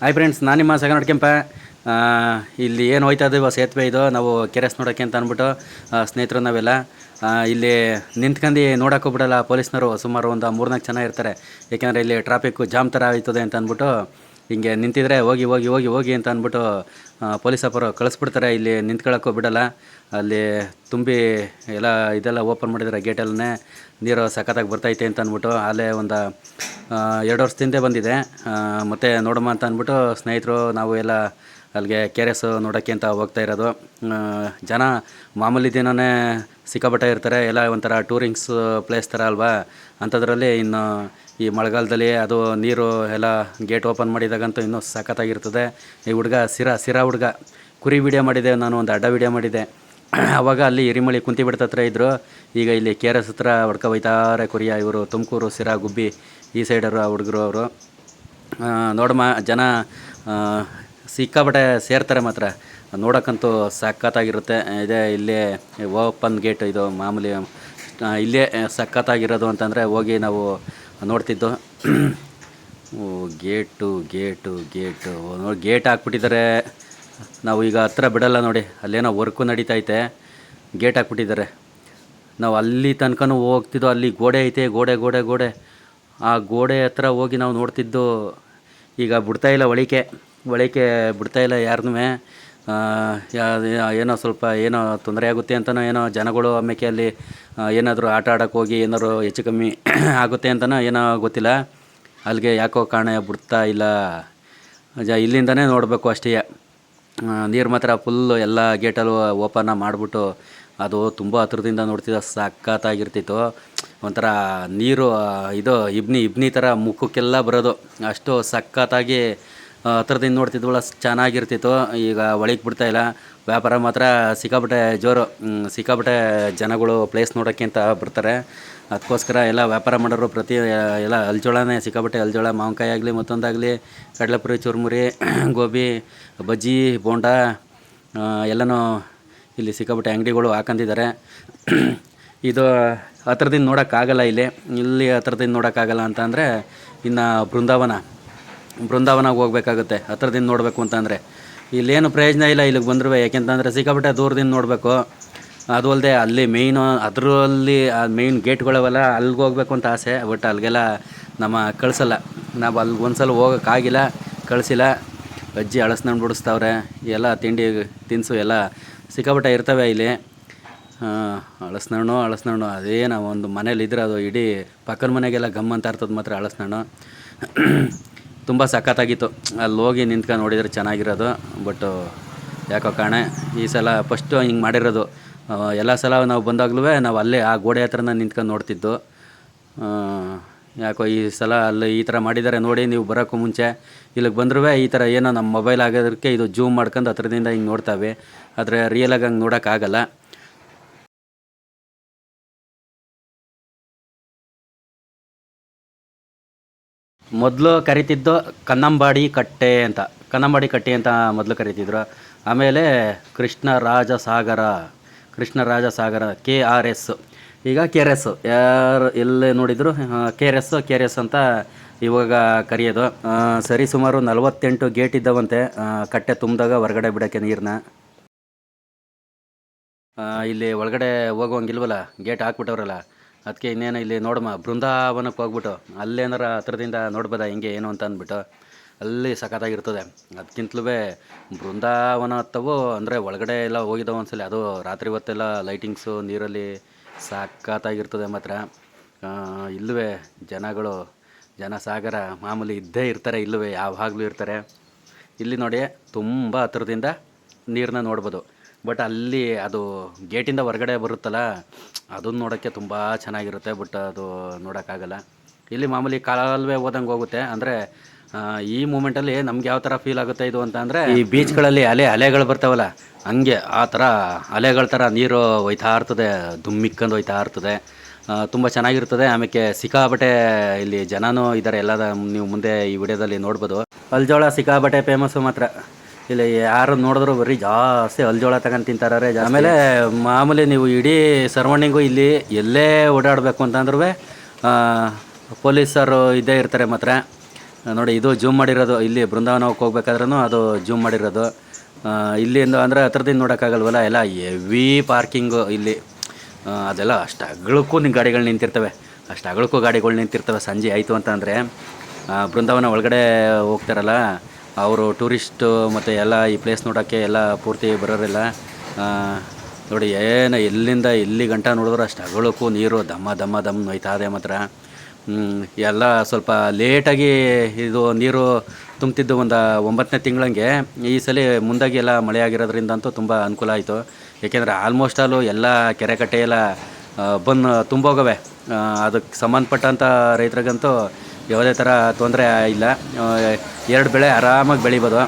Hi friends ನಾನು ನಿಮ್ಮ ಸಗ ಕೆಂಪ. ಆ, ಇಲ್ಲಿ ಏನು ಹೋಯ್ತಾ ಇದ್ದೀವೋ ಸೇತುವೆ ಇದು ನಾವು ಕೆರೆಸ್ ನೋಡೋಕ್ಕೆ ಅಂತ ಅಂದ್ಬಿಟ್ಟು ಸ್ನೇಹಿತರು ನಾವೆಲ್ಲ. ಇಲ್ಲಿ ನಿಂತ್ಕೊಂಡು ನೋಡೋಕೆ ಹೋಗ್ಬಿಡಲ್ಲ ಪೊಲೀಸ್ನವರು ಸುಮಾರು ಒಂದು ಮೂರ್ನಾಲ್ಕು ಜನ ಇರ್ತಾರೆ. ಏಕೆಂದರೆ ಇಲ್ಲಿ ಟ್ರಾಫಿಕ್ಕು ಜಾಮ್ ಥರ ಆಯ್ತದೆ ಅಂತ ಅಂದ್ಬಿಟ್ಟು ಹಿಂಗೆ ನಿಂತಿದ್ರೆ ಹೋಗಿ ಹೋಗಿ ಹೋಗಿ ಹೋಗಿ ಅಂತ ಅಂದ್ಬಿಟ್ಟು ಪೊಲೀಸ್ ಅಪ್ಪರು ಕಳಿಸ್ಬಿಡ್ತಾರೆ. ಇಲ್ಲಿ ನಿಂತ್ಕೊಳ್ಳೋಕ್ಕೂ ಬಿಡಲ್ಲ. ಅಲ್ಲಿ ತುಂಬಿ ಎಲ್ಲ ಇದೆಲ್ಲ ಓಪನ್ ಮಾಡಿದರೆ ಗೇಟಲ್ಲೇ. ನೀರು ಸಖತ್ತಾಗಿ ಬರ್ತೈತೆ ಅಂತ ಅಂದ್ಬಿಟ್ಟು ಅಲ್ಲೇ ಒಂದು ಎರಡು ವರ್ಷದಿಂದ ಬಂದಿದೆ. ಮತ್ತು ಮತ್ತೆ ನೋಡಮ್ಮ ಅಂತ ಅಂದ್ಬಿಟ್ಟು ಸ್ನೇಹಿತರು, ನಾವು ಎಲ್ಲ ಅಲ್ಲಿಗೆ ಕೆ ಆರ್ ಎಸ್ ನೋಡೋಕ್ಕೆ ಅಂತ ಹೋಗ್ತಾ ಇರೋದು. ಜನ ಮಾಮೂಲಿ ದಿನವೇ ಸಿಕ್ಕಾಪಟ್ಟೆ ಇರ್ತಾರೆ. ಎಲ್ಲ ಒಂಥರ ಟೂರಿಂಗ್ಸ್ ಪ್ಲೇಸ್ ಥರ ಅಲ್ವಾ? ಅಂಥದ್ರಲ್ಲಿ ಇನ್ನು ಈ ಮಳೆಗಾಲದಲ್ಲಿ ಅದು ನೀರು ಎಲ್ಲ ಗೇಟ್ ಓಪನ್ ಮಾಡಿದಾಗಂತೂ ಇನ್ನೂ ಸಖತ್ತಾಗಿರ್ತದೆ. ಈ ಹುಡುಗ ಸಿರಾ ಸಿರಾ ಹುಡುಗ. ಕುರಿ ವಿಡಿಯೋ ಮಾಡಿದೆ, ನಾನು ಒಂದು ಅಡ್ಡ ವಿಡಿಯೋ ಮಾಡಿದೆ. ಆವಾಗ ಅಲ್ಲಿ ಹಿರಿಮಳಿ ಕುಂತಿ ಹತ್ರ ಇದ್ದರು ಈಗ ಇಲ್ಲಿ ಕೆ ಆರ್ ಎಸ್ ಹತ್ರ ಹೊಡ್ಕೊ ಬೈತಾರೆ ಕುರಿಯ ಇವರು, ತುಮಕೂರು ಸಿರ ಗುಬ್ಬಿ, ಈ ಸೈಡರು ಹುಡುಗರು ಅವರು. ನೋಡಮ್ಮ, ಜನ ಸಿಕ್ಕಾಪಟ್ಟೆ ಸೇರ್ತಾರೆ ಮಾತ್ರ. ನೋಡೋಕ್ಕಂತೂ ಸಖತ್ತಾಗಿರುತ್ತೆ. ಇದೇ, ಇಲ್ಲೇ ಓಪನ್ ಗೇಟ್ ಇದು ಮಾಮೂಲಿ ಇಲ್ಲೇ ಸಖತ್ತಾಗಿರೋದು ಅಂತಂದರೆ ಹೋಗಿ ನಾವು ನೋಡ್ತಿದ್ದು. ಓ, ಗೇಟು ಗೇಟು ಗೇಟು. ನೋಡಿ, ಗೇಟ್ ಹಾಕ್ಬಿಟ್ಟಿದ್ದಾರೆ. ನಾವು ಈಗ ಹತ್ರ ಬಿಡಲ್ಲ ನೋಡಿ, ಅಲ್ಲೇನೋ ವರ್ಕು ನಡೀತೈತೆ. ಗೇಟ್ ಹಾಕ್ಬಿಟ್ಟಿದ್ದಾರೆ. ನಾವು ಅಲ್ಲಿ ತನಕನೂ ಹೋಗ್ತಿದ್ದೋ, ಅಲ್ಲಿ ಗೋಡೆ ಐತೆ, ಗೋಡೆ ಗೋಡೆ ಗೋಡೆ. ಆ ಗೋಡೆ ಹತ್ರ ಹೋಗಿ ನಾವು ನೋಡ್ತಿದ್ದು, ಈಗ ಬಿಡ್ತಾ ಇಲ್ಲ ಒಳಿಕೆ. ಒಳಿಕೆ ಬಿಡ್ತಾ ಇಲ್ಲ ಯಾರನ್ನೂ ಏನೋ ಸ್ವಲ್ಪ ಏನೋ ತೊಂದರೆ ಆಗುತ್ತೆ ಅಂತನೋ ಏನೋ ಜನಗಳು ಆಮೇಲೆ ಅಲ್ಲಿ ಏನಾದರೂ ಆಟ ಆಡೋಕ್ಕೆ ಹೋಗಿ ಏನಾದರೂ ಹೆಚ್ಚು ಕಮ್ಮಿ ಆಗುತ್ತೆ ಅಂತನೋ ಏನೋ ಗೊತ್ತಿಲ್ಲ. ಅಲ್ಲಿಗೆ ಯಾಕೋ ಕಾಣೆ ಬಿಡ್ತಾ ಇಲ್ಲ. ಜ, ಇಲ್ಲಿಂದನೇ ನೋಡಬೇಕು ಅಷ್ಟೇ. ನೀರು ಮಾತ್ರ ಫುಲ್ಲು ಎಲ್ಲ ಗೇಟಲ್ಲೂ ಓಪನ್ನ ಮಾಡಿಬಿಟ್ಟು ಅದು ತುಂಬ ಹತ್ರದಿಂದ ನೋಡ್ತಿದ್ದ ಸಖತ್ತಾಗಿರ್ತಿತ್ತು ಒಂಥರ ನೀರು ಇದು ಇಬ್ನಿ ಇಬ್ನಿ ಥರ ಮುಖಕ್ಕೆಲ್ಲ ಬರೋದು. ಅಷ್ಟು ಸಖತ್ತಾಗಿ ಹತ್ರದಿಂದ ನೋಡ್ತಿದ್ವಲ್ಲ ಚೆನ್ನಾಗಿರ್ತಿತ್ತು. ಈಗ ಒಳಗೆ ಬಿಡ್ತಾ ಇಲ್ಲ. ವ್ಯಾಪಾರ ಮಾತ್ರ ಸಿಕ್ಕಾಪಟ್ಟೆ ಜೋರು ಸಿಕ್ಕಾಪಟ್ಟೆ ಜನಗಳು ಪ್ಲೇಸ್ ನೋಡೋಕ್ಕೆ ಅಂತ ಬರ್ತಾರೆ. ಅದಕ್ಕೋಸ್ಕರ ಎಲ್ಲ ವ್ಯಾಪಾರ ಮಾಡೋರು ಪ್ರತಿ ಎಲ್ಲ ಅಲ್ಜೋಳನೇ, ಸಿಕ್ಕಾಪಟ್ಟೆ ಅಲ್ಜೋಳ, ಮಾವಿನಕಾಯಿ ಆಗಲಿ, ಮತ್ತೊಂದಾಗಲಿ, ಕಡಲೆಪುರಿ, ಚುರುಮುರಿ, ಗೋಬಿ, ಬಜ್ಜಿ, ಬೋಂಡ ಎಲ್ಲನೂ ಇಲ್ಲಿ ಸಿಕ್ಕಾಪಟ್ಟೆ ಅಂಗಡಿಗಳು ಹಾಕೊಂಡಿದ್ದಾರೆ ಇದು ಹತ್ರದಿಂದ ನೋಡೋಕ್ಕಾಗಲ್ಲ ಇಲ್ಲಿ. ಇಲ್ಲಿ ಹತ್ರದಿಂದ ನೋಡೋಕ್ಕಾಗಲ್ಲ ಅಂತ ಅಂದರೆ ಇನ್ನು ಬೃಂದಾವನ. ಬೃಂದಾವನಕ್ಕೆ ಹೋಗ್ಬೇಕಾಗುತ್ತೆ. ಹತ್ರದಿಂದ ನೋಡಬೇಕು ಅಂತಂದರೆ. ಇಲ್ಲೇನು ಪ್ರಯೋಜನ ಇಲ್ಲ ಇಲ್ಲಿಗೆ ಬಂದರೂ, ಯಾಕೆಂತಂದರೆ ಸಿಕ್ಕಾಪಟ್ಟೆ ದೂರದಿಂದ ನೋಡಬೇಕು. ಅದು ಅಲ್ಲದೆ ಅಲ್ಲಿ ಮೇಯ್ನು ಅದರಲ್ಲಿ, ಆ ಮೇಯ್ನ್ ಗೇಟ್ಗಳವೆಲ್ಲ ಅಲ್ಲಿಗೆ ಹೋಗ್ಬೇಕು ಅಂತ ಆಸೆ ಬಟ್ ಅಲ್ಲಿಗೆಲ್ಲ ನಮ್ಮ ಕಳಿಸಲ್ಲ. ನಾವು ಅಲ್ಲಿ ಒಂದ್ಸಲ ಹೋಗೋಕ್ಕಾಗಿಲ್ಲ, ಕಳಿಸಿಲ್ಲ. ಅಜ್ಜಿ ಅಳಸ್ನಂಡು ಬಿಡಿಸ್ತಾವ್ರೆ. ಎಲ್ಲ ತಿಂಡಿ ತಿನಿಸು ಎಲ್ಲ ಸಿಕ್ಕಾಪಟ್ಟೆ ಇರ್ತವೆ ಇಲ್ಲಿ. ಅಳಸ್ನಣ್ಣು ಅಳಸ್ನಣ್ಣು. ಅದೇ ನಾವು ಒಂದು ಮನೇಲಿ ಇದ್ರೆ ಅದು ಇಡೀ ಪಕ್ಕದ ಮನೆಗೆಲ್ಲ ಗಮ್ ಅಂತ ಇರ್ತದೆ ಮಾತ್ರ ಅಳಸ್ನಣ್ಣು. ತುಂಬ ಸಖತ್ತಾಗಿತ್ತು. ಅಲ್ಲಿ ಹೋಗಿ ನಿಂತ್ಕೊಂಡು ನೋಡಿದರೆ ಚೆನ್ನಾಗಿರೋದು ಬಟ್ಟು ಯಾಕೋ ಕಾಣೆ, ಈ ಸಲ ಫಸ್ಟು ಹಿಂಗೆ ಮಾಡಿರೋದು. ಎಲ್ಲ ಸಲ ನಾವು ಬಂದಾಗ್ಲೂ ನಾವು ಅಲ್ಲೇ ಆ ಗೋಡೆ ಹತ್ರನ ನಿಂತ್ಕೊಂಡು ನೋಡ್ತಿದ್ದು. ಯಾಕೋ ಈ ಸಲ ಅಲ್ಲಿ ಈ ಥರ ಮಾಡಿದ್ದಾರೆ ನೋಡಿ, ನೀವು ಬರೋಕ್ಕೂ ಮುಂಚೆ. ಇಲ್ಲಿಗೆ ಬಂದರೂ ಈ ಥರ ಏನೋ ನಮ್ಮ ಮೊಬೈಲ್ ಆಗೋದಕ್ಕೆ ಇದು ಜೂಮ್ ಮಾಡ್ಕೊಂಡು ಹತ್ರದಿಂದ ಹಿಂಗೆ ನೋಡ್ತಾವೆ. ಆದರೆ ರಿಯಲಾಗಿ ಹಂಗೆ ನೋಡೋಕ್ಕಾಗಲ್ಲ. ಮೊದಲು ಕರಿತಿದ್ದು ಕನ್ನಂಬಾಡಿ ಕಟ್ಟೆ ಅಂತ. ಕನ್ನಂಬಾಡಿ ಕಟ್ಟೆ ಅಂತ ಮೊದಲು ಕರಿತಿದ್ರು. ಆಮೇಲೆ Krishna Raja Sagara. Krishnaraja Sagara, K R S. ಈಗ ಕೆ ಆರ್ ಎಸ್. ಯಾರು ಎಲ್ಲೇ ನೋಡಿದ್ರು? K R S, K R S ಅಂತ ಇವಾಗ ಕರೆಯೋದು. ಸರಿ, ಸುಮಾರು ನಲವತ್ತೆಂಟು ಗೇಟ್ ಇದ್ದವಂತೆ. ಕಟ್ಟೆ ತುಂಬಿದಾಗ ಹೊರಗಡೆ ಬಿಡೋಕ್ಕೆ ನೀರನ್ನ ಇಲ್ಲಿ ಒಳಗಡೆ ಹೋಗೋಂಗಿಲ್ವಲ್ಲ ಗೇಟ್ ಹಾಕ್ಬಿಟ್ಟವ್ರಲ್ಲ? ಅದಕ್ಕೆ ಇನ್ನೇನು ಇಲ್ಲಿ ನೋಡಮ್ಮ ಬೃಂದಾವನಕ್ಕೆ ಹೋಗ್ಬಿಟ್ಟು ಅಲ್ಲೇನಾರ ಹತ್ರದಿಂದ ನೋಡ್ಬೋದ, ಹಿಂಗೆ ಏನು ಅಂತ ಅಂದ್ಬಿಟ್ಟು, ಅಲ್ಲಿ ಸಖತ್ತಾಗಿರ್ತದೆ. ಅದಕ್ಕಿಂತಲೂ ಬೃಂದಾವನ ಹತ್ತವು ಅಂದರೆ ಒಳಗಡೆ ಎಲ್ಲ ಹೋಗಿದ್ದಾವೆ ಒಂದ್ಸಲ ಅದು ರಾತ್ರಿ ಹೊತ್ತೆಲ್ಲ ಲೈಟಿಂಗ್ಸು ನೀರಲ್ಲಿ ಸಖತ್ತಾಗಿರ್ತದೆ ಮಾತ್ರ. ಇಲ್ಲವೇ ಜನಗಳು, ಜನಸಾಗರ ಮಾಮೂಲಿ ಇದ್ದೇ ಇರ್ತಾರೆ ಇಲ್ಲವೇ ಯಾವಾಗಲೂ ಇರ್ತಾರೆ. ಇಲ್ಲಿ ನೋಡಿ, ತುಂಬ ಹತ್ರದಿಂದ ನೀರನ್ನ ನೋಡ್ಬೋದು. ಬಟ್ ಅಲ್ಲಿ ಅದು ಗೇಟಿಂದ ಹೊರಗಡೆ ಬರುತ್ತಲ್ಲ ಅದನ್ನ ನೋಡೋಕ್ಕೆ ತುಂಬ ಚೆನ್ನಾಗಿರುತ್ತೆ, ಬಟ್ ಅದು ನೋಡೋಕ್ಕಾಗಲ್ಲ. ಇಲ್ಲಿ ಮಾಮೂಲಿ ಕಾಲುವೆ ಹೋದಂಗೆ ಹೋಗುತ್ತೆ. ಅಂದರೆ ಈ ಮೂಮೆಂಟಲ್ಲಿ ನಮ್ಗೆ ಯಾವ ಥರ ಫೀಲ್ ಆಗುತ್ತೆ ಇದು ಅಂತ ಅಂದರೆ, ಈ ಬೀಚ್ಗಳಲ್ಲಿ ಅಲೆ, ಅಲೆಗಳು ಬರ್ತಾವಲ್ಲ, ಹಂಗೆ ಆ ಥರ ಅಲೆಗಳ ಥರ ನೀರು ಹೋಯ್ತಾ ಇರ್ತದೆ ದುಮ್ಮಿಕ್ಕಂದು ಹೋಯ್ತಾ ಇರ್ತದೆ. ತುಂಬ ಚೆನ್ನಾಗಿರ್ತದೆ. ಆಮೇಲೆ ಸಿಕ್ಕಾಬಟ್ಟೆ ಇಲ್ಲಿ ಜನನೂ ಇದ್ದಾರೆ ಎಲ್ಲ ನೀವು ಮುಂದೆ ಈ ವಿಡಿಯೋದಲ್ಲಿ ನೋಡ್ಬೋದು. ಅಲ್ಜೋಳ ಸಿಕ್ಕಾಬಟ್ಟೆ ಫೇಮಸ್ಸು ಮಾತ್ರ. ಇಲ್ಲಿ ಯಾರು ನೋಡಿದ್ರು ಬರೀ ಜಾಸ್ತಿ ಅಲ್ಜೋಳ ತಗೊಂಡು ತಿಂತಾರೆ ಆಮೇಲೆ ಮಾಮೂಲಿ ನೀವು ಇಡೀ ಸರೌಂಡಿಂಗು ಇಲ್ಲಿ ಎಲ್ಲೇ ಓಡಾಡಬೇಕು ಅಂತಂದ್ರೂ ಪೊಲೀಸರು ಇದ್ದೇ ಇರ್ತಾರೆ ಮಾತ್ರ. ನೋಡಿ ಇದು ಜೂಮ್ ಮಾಡಿರೋದು. ಇಲ್ಲಿ ಬೃಂದಾವನಕ್ಕೆ ಹೋಗ್ಬೇಕಾದ್ರೂ ಅದು ಜೂಮ್ ಮಾಡಿರೋದು. ಇಲ್ಲಿಂದ ಅಂದರೆ ಹತ್ರದಿಂದ ನೋಡೋಕ್ಕಾಗಲ್ವಲ್ಲ ಎಲ್ಲ ಹೆವಿ ಪಾರ್ಕಿಂಗು ಇಲ್ಲಿ. ಅದೆಲ್ಲ ಅಷ್ಟು ಅಗಳಕ್ಕೂ ನಿಮ್ಮ ಗಾಡಿಗಳು ನಿಂತಿರ್ತವೆ. ಅಷ್ಟು ಅಗಳಕ್ಕೂ ಗಾಡಿಗಳು ನಿಂತಿರ್ತವೆ. ಸಂಜೆ ಆಯಿತು ಅಂತಂದರೆ ಬೃಂದಾವನ ಒಳಗಡೆ ಹೋಗ್ತಾರಲ್ಲ ಅವರು ಟೂರಿಸ್ಟು ಮತ್ತು ಎಲ್ಲ ಈ ಪ್ಲೇಸ್ ನೋಡೋಕ್ಕೆ ಎಲ್ಲ ಪೂರ್ತಿ ಬರೋರಿಲ್ಲ. ನೋಡಿ, ಏನು ಎಲ್ಲಿಂದ ಎಲ್ಲಿ ಗಂಟ ನೋಡಿದ್ರು ಅಷ್ಟು ಅಗಳಕ್ಕೂ ನೀರು ದಮ್ಮ ದಮ್ಮ ದಮ್ ಅದೇ ಮಾತ್ರ. ಎಲ್ಲ ಸ್ವಲ್ಪ ಲೇಟಾಗಿ ಇದು ನೀರು ತುಂಬ್ತಿದ್ದು ಒಂದು ಒಂಬತ್ತನೇ ತಿಂಗಳಂಗೆ. ಈ ಸಲ ಮುಂದಾಗಿ ಎಲ್ಲ ಮಳೆ ಆಗಿರೋದ್ರಿಂದ ಅಂತೂ ತುಂಬ ಅನುಕೂಲ ಆಯಿತು. ಏಕೆಂದರೆ ಆಲ್ಮೋಸ್ಟ್ ಆಲು ಎಲ್ಲ ಕೆರೆ ಕಟ್ಟೆ ಎಲ್ಲ ಬಂದು ತುಂಬೋಗವೆ. ಅದಕ್ಕೆ ಸಂಬಂಧಪಟ್ಟಂಥ ರೈತರಿಗಂತೂ ಯಾವುದೇ ಥರ ತೊಂದರೆ ಇಲ್ಲ. ಎರಡು ಬೆಳೆ ಆರಾಮಾಗಿ ಬೆಳಿಬೋದು.